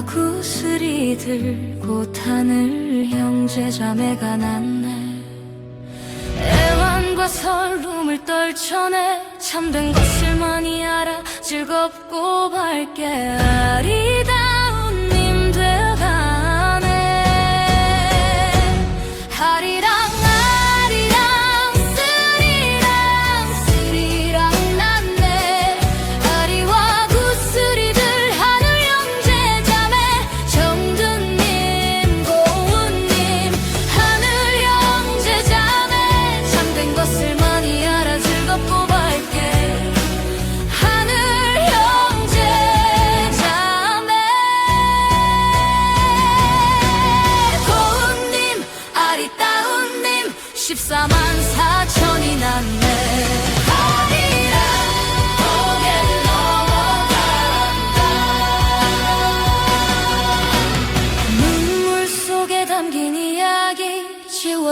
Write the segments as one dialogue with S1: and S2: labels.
S1: 구슬이 들고 타늘 형제 자매가 났네. 애완과 설움을 떨쳐내 참된 것을많이 알아 즐겁고 밝게 아리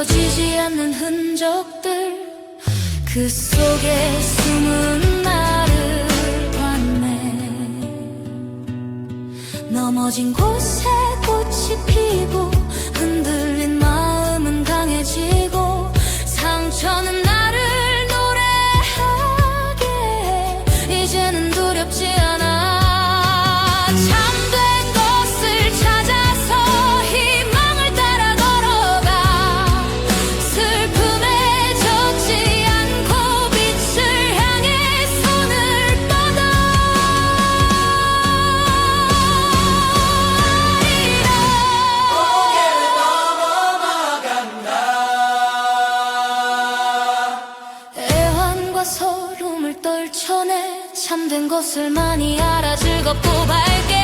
S1: 지워지지 않는 흔적들 그 속에 숨은 나를 봤네. 넘어진 곳에 꽃이 피고 서로가 서름을 떨쳐내 참된 것을 많이 알아 즐겁고 밝게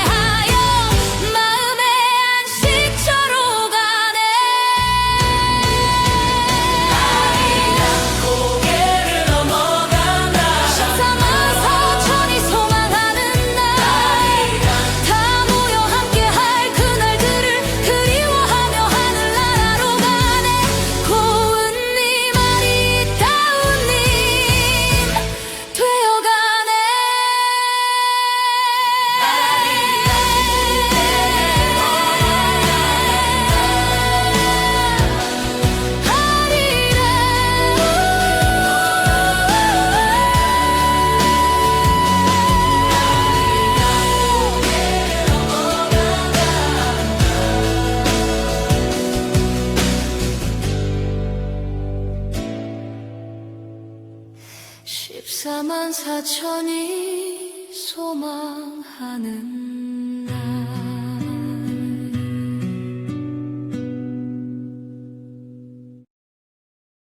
S1: 14만 4천이 소망하는 날.